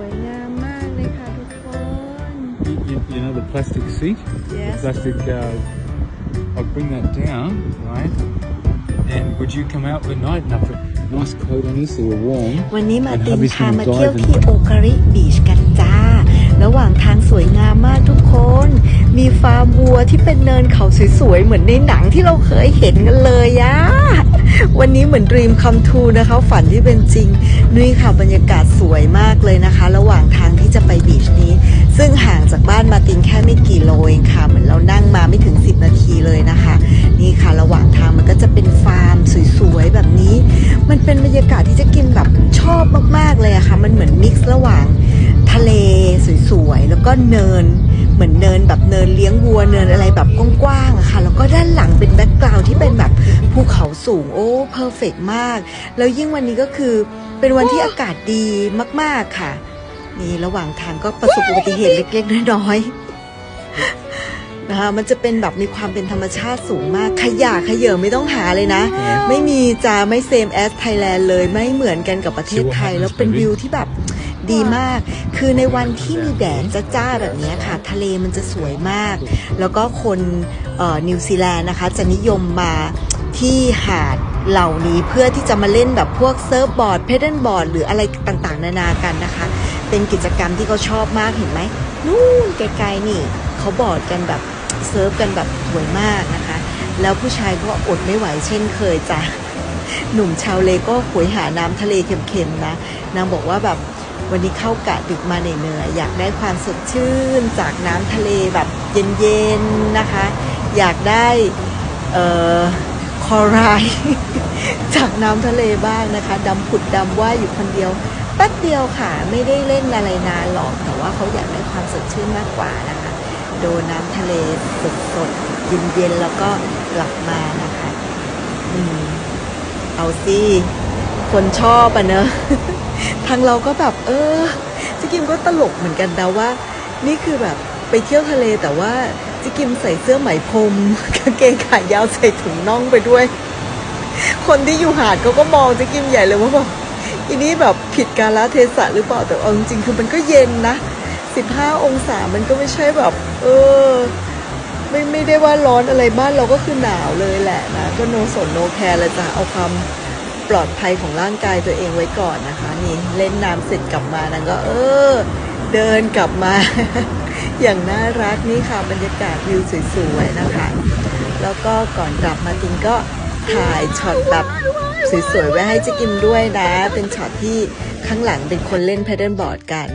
วยงามมากเลยค่ะทุกคน You, you, you know the plastic seat? Yes. The plastic, uh, I'll bring that down, right? And would you come out at night and have a nice coat on you so you're warm? วันนี้มา And ติน hubby's พา gonna มาเที่ยว dive ที่ in. โอการิบีชกันจ้า ระหว่างทางสวยงามมากทุกคน มีฟาร์มวัวที่เป็นเนินเขาสวยๆ เหมือนในหนังที่เราเคยเห็นกันเลยอะวันนี้เหมือนดรีมคัมทูนะคะฝันที่เป็นจริงนี่ค่ะบรรยากาศสวยมากเลยนะคะ ระหว่างทางที่จะไปบีชนี้ ซึ่งห่างจากบ้านมาตินแค่ไม่กี่โลเองค่ะ เหมือนเรานั่งมาไม่ถึง 10 นาทีเลยนะคะ นี่ค่ะระหว่างทางมันก็จะเป็นฟาร์มสวยๆ แบบนี้ มันเป็นบรรยากาศที่จะกินแบบชอบมากๆเลยอะค่ะ มันเหมือนมิกซ์ระหว่างทะเลสวยๆ แล้วก็เนิน มือนเนินแบบเนินเลี้ยงวัวเนินอะไรแบบกว้างๆอะค่ะ แล้วก็ด้านหลังเป็นแบ็กกราวด์ที่เป็นแบบภูเขาสูงโอ้เพอร์เฟกมาก แล้วยิ่งวันนี้ก็คือเป็นวันที่อากาศดีมากๆค่ะ นี่ระหว่างทางก็ประสบอุบัติเหตุเล็กๆน้อยๆนะคะมันจะเป็นแบบมีความเป็นธรรมชาติสูงมาก ขยะขยเยอะไม่ต้องหาเลยนะ ไม่มีจะไม่เซมแอสไทยแลนด์เลยไม่เหมือนกันกับประเทศไทย แล้วเป็นวิวที่แบบ ดีมาก คือในวันที่มีแดดจ้าๆแบบนี้ค่ะ ทะเลมันจะสวยมาก แล้วก็คนนิวซีแลนด์นะคะ จะนิยมมาที่หาดเหล่านี้เพื่อที่จะมาเล่นแบบพวกเซิร์ฟบอร์ด เพด l บอร์ด หรืออะไรต่างๆ นานากันนะคะ เป็นกิจกรรมที่เขาชอบมากเห็นไหมนู่นไกลๆนี่เขาบอร์ดกันแบบเซิร์ฟกันแบบสวยมากนะคะ แล้วผู้ชายก็อดไม่ไหวเช่นเคยจ้ะหนุ่มชาวเลก็หวยหาน้ำทะเลเค็มๆนะนางบอกว่าแบบ วันนี้เข้ากะดึกมาเหนื่อยๆอยากได้ความสดชื่นจากน้ำทะเลแบบเย็นๆนะคะ อยากได้เอ่อคอรายจากน้ำทะเลบ้างนะคะดำผุดดำว่ายอยู่คนเดียวแป๊บเดียวค่ะไม่ได้เล่นอะไรนานหรอกแต่ว่าเขาอยากได้ความสดชื่นมากกว่านะคะ โดนน้ำทะเลสดๆเย็นๆแล้วก็กลับมานะคะอืมเอาสิคนชอบอะเนอะางเราก็แบบ เออจิกิมก็ตลกเหมือนกันนะว่า นี่คือแบบไปเที่ยวทะเลแต่ว่าจิกิมใส่เสื้อไหมพรมกางเกงขายาวใส่ถุงน่องไปด้วย คนที่อยู่หาดเขาก็มองจิกิมใหญ่เลยว่าแบบอีนี่แบบผิดกาลเทศะหรือเปล่าแต่เอาจริงๆคือมันก็เย็นนะ15 องศามันก็ไม่ใช่แบบ เออ ไม่ไม่ได้ว่าร้อนอะไรบ้านเราก็คือหนาวเลยแหละนะ ก็โนสนโนแคร์เลยจ้ะเอาความ ปลอดภัยของร่างกายตัวเองไว้ก่อนนะคะ นี่เล่นน้ำเสร็จกลับมานางก็เออ เดินกลับมา อย่างน่ารักนี่ค่ะบรรยากาศวิวสวยๆนะคะ แล้วก็ก่อนกลับมาตินก็ถ่ายช็อตแบบสวยๆไว้ให้เจะกิมด้วยนะ เป็นช็อตที่ข้างหลังเป็นคนเล่นแพดเดิลบอร์ดกัน